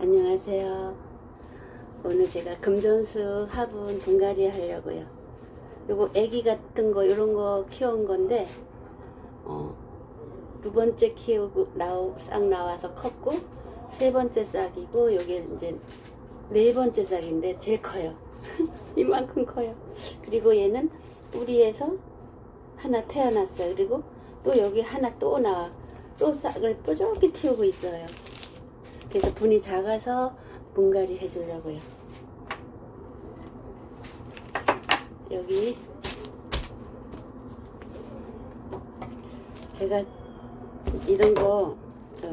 안녕하세요. 오늘 제가 금전수 화분 분갈이 하려고요. 요거 애기 같은 거 이런 거 키운 건데 어, 두 번째 키우고 나오, 싹 나와서 컸고 세 번째 싹이고 요게 이제 네 번째 싹인데 제일 커요. 이만큼 커요. 그리고 얘는 뿌리에서 하나 태어났어요. 그리고 또 여기 하나 또 나와 또 싹을 뾰족히 틔우고 있어요. 그래서 분이 작아서 분갈이 해주려고요. 여기 제가 이런 거 저,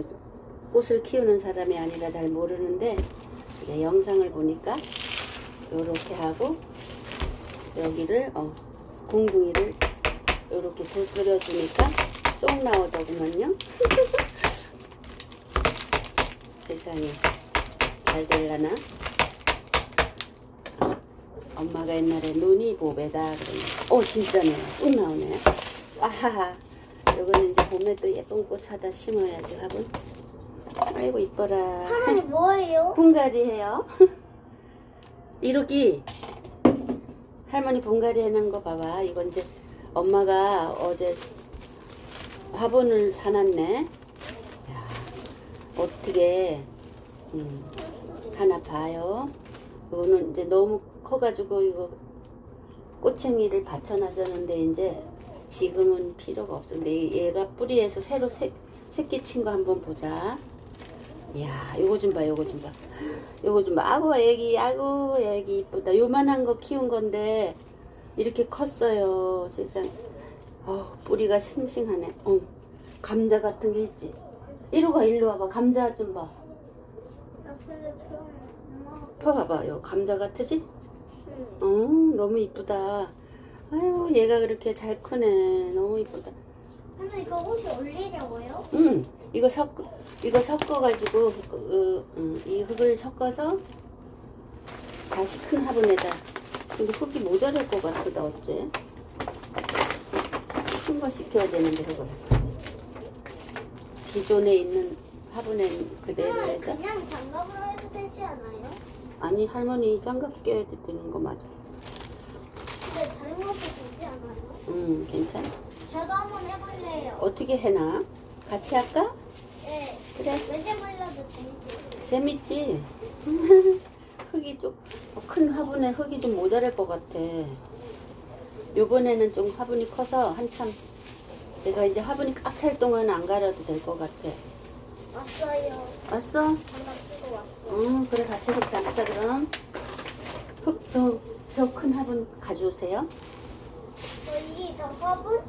꽃을 키우는 사람이 아니라 잘 모르는데 영상을 보니까 요렇게 하고 여기를 어, 공둥이를 요렇게 두드려 주니까 쏙 나오더구먼요. 세상에 잘 될라나? 엄마가 옛날에 눈이 보배다 그러면 어 진짜네. 뚝 나오네. 아하하. 요거는 이제 봄에 또 예쁜 꽃 사다 심어야지 화분. 아이고 이뻐라. 할머니 뭐예요? 분갈이 해요. 이렇게 할머니 분갈이 해놓은 거 봐봐. 이거 이제 엄마가 어제 화분을 사놨네. 야, 어떻게 음, 하나 봐요. 이거는 이제 너무 커가지고 이거 꼬챙이를 받쳐놨었는데 이제 지금은 필요가 없어 근데 얘가 뿌리에서 새로 새, 새끼 친 거 한번 보자. 이야 요거 좀 봐 요거 좀 봐. 요거 좀 봐. 아고 애기 아고 애기 이쁘다. 요만한 거 키운 건데 이렇게 컸어요. 세상. 어 뿌리가 싱싱하네. 어 감자 같은 게 있지. 이리 가 일로 와봐. 감자 좀 엄마 펴봐봐 요. 감자 같으지? 응. 어 너무 이쁘다. 아유 얘가 그렇게 잘 크네. 너무 이쁘다. 할머니 이거 혹시 올리려고요? 응. 이거 섞어 이거 섞어가지고 그, 어, 음, 이 흙을 섞어서 다시 큰 화분에다. 근데 흙이 모자랄 것 같다 어째? 큰 거 시켜야 되는데 흙을 기존에 있는 화분에 그대로 할머니 해서? 그냥 장갑으로 해도 되지 않아요? 아니 할머니 장갑 껴야 되는 거 맞아 근데 다른 것도 되지 않아요? 응 괜찮아 저도 한번 해볼래요. 어떻게 해나 같이 할까? 네. 그래 왠지 몰라도 재밌어요. 재밌지? 흙이 좀 큰 화분에 흙이 좀 모자랄 것 같아. 요번에는 좀 화분이 커서 한참 내가 이제 화분이 꽉 찰 동안 안 갈아도 될 것 같아. 왔어요. 왔어? 쓰고 왔어. 응, 그래 같이 흙 담자 그럼. 흙저저 큰 화분 가져오세요. 저 이게 다 화분?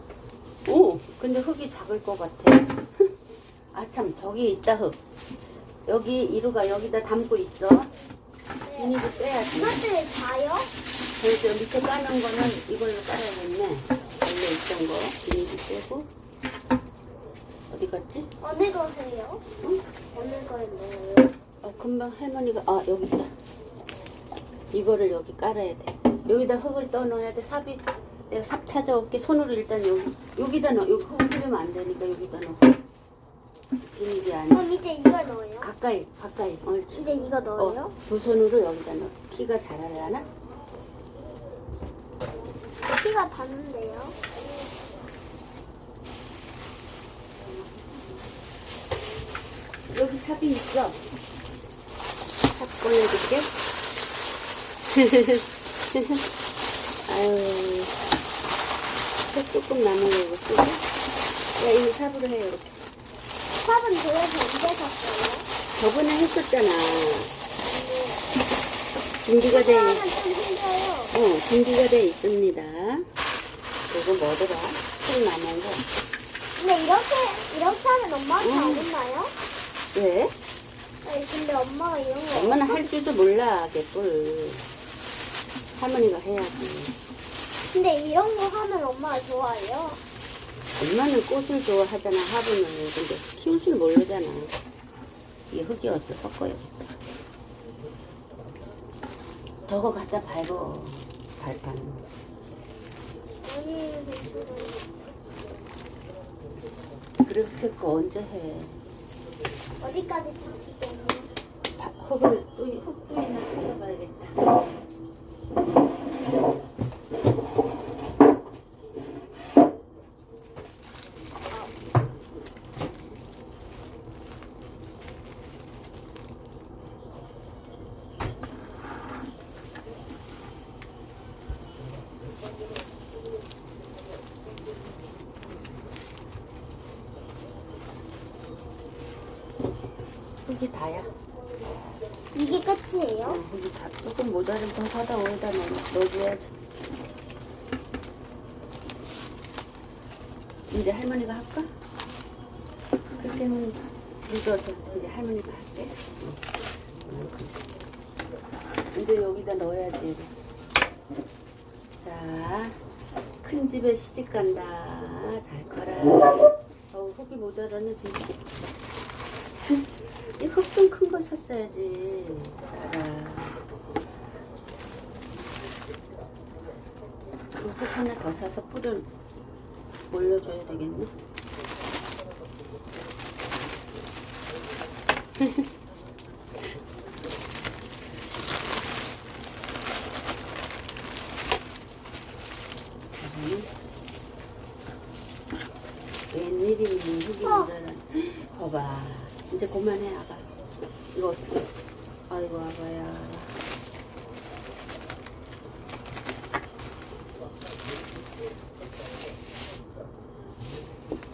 오, 근데 흙이 작을 것 같아. 아 참, 저기 있다 흙. 여기 이루가 여기다 담고 있어. 네. 비닐을 빼야지. 이것들 다요? 그래서 밑에 까는 거는 이걸로 깔아야겠네. 원래 있던 거 비닐이 빼고 어디 갔지? 어느 거세요? 응? 어느 거예요? 어, 금방 할머니가 아 여기 있다. 이거를 여기 깔아야 돼. 여기다 흙을 떠넣어야 돼. 삽이 내가 삽 찾아올게. 손으로 일단 여기 여기다 넣어. 여기 흙 뿌리면 안 되니까 여기다 넣어. 비닐이 안에 그럼 이제 이걸 넣어요? 가까이 가까이 옳지. 이제 이거 넣어요? 어, 두 손으로 여기다 넣어. 키가 잘하려나? 키가 닿는데요? 여기 삽이 있어. 삽 보여줄게. 아유, 삽 조금 남은 거 이거 쓰고. 야, 이 삽으로 해, 이렇게. 팝은 도대체 언제 샀어요? 저번에 했었잖아. 준비가 돼, 좀 힘들어요. 어, 준비가 돼 있습니다. 이거 뭐더라? 술 남은 거. 근데 이렇게 이렇게 하면 엄마한테 안 음. 혼나요? 왜? 아니 근데 엄마가 이런 거 엄마는 할 줄도 몰라, 개뿔. 할머니가 해야지. 근데 이런 거 하면 엄마가 좋아해요. 엄마는 꽃을 좋아하잖아, 화분을. 근데 키울 줄 모르잖아. 이게 흙이었어, 섞어야겠다. 저거 갖다 밟어, 발판. 아니. 그렇게 거 언제 해? 어디까지 찾기 때문에 바- 흙을 또 흙구이나 찾아봐야겠다. 흙이 다야. 이게 끝이에요? 어, 흙이 다 조금 모자를 더 사다 오에다 넣어, 넣어줘야지. 이제 할머니가 할까? 그렇게 하면 늦어서 이제 할머니가 할게. 응. 이제 여기다 넣어야지. 자, 큰 집에 시집 간다. 잘 커라. 어우, 흙이 모자라네, 진짜. 이흙좀큰거 샀어야지. 그흙 하나 더 사서 뿌를 올려줘야 되겠네. 웬일이니 흙이 어. 모자라. 거봐. 이제 그만해 아가. 이거 어떻게? 아이고 아가야.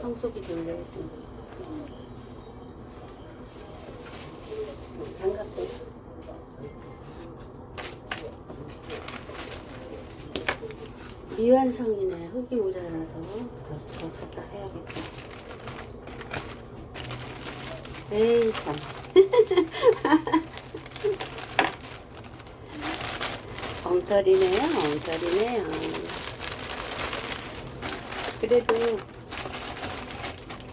청소기 돌려야지. 장갑도. 미완성이네. 흙이 모자라서 더, 더 썼다 해야겠다. 에이 참. 엉터리네요. 엉터리네요. 그래도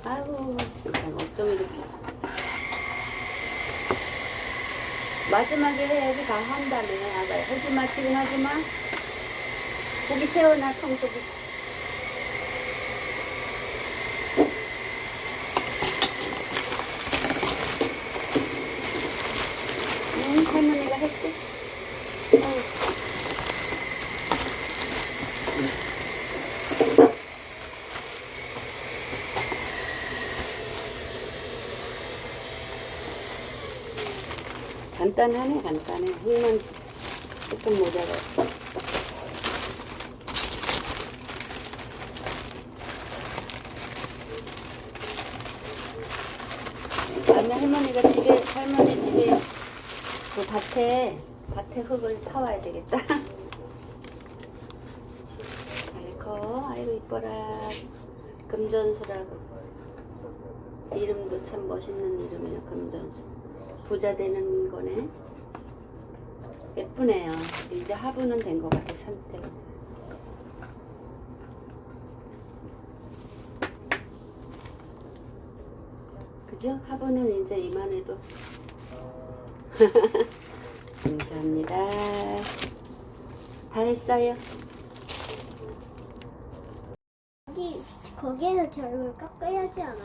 아우 세상 어쩜 이렇게 마지막에 해야지 다 한다며 아가 하지마 지금 하지마 고기 세워놔 청소기 응 할머니가 했지 어우. 간단하네 간단해. 흙만 조금 모자랐어 다음에 할머니가 집에 할머니 집에 그 밭에 밭에 흙을 파와야 되겠다 잘커 아이고 이뻐라 금전수라고 이름도 참 멋있는 이름이야 금전수 부자 되는 거네. 예쁘네요. 이제 화분은 된것 같아, 상태가. 그죠? 화분은 이제 이만해도. 감사합니다. 다 했어요. 거기 거기에서 절을 깎아야지 않아요?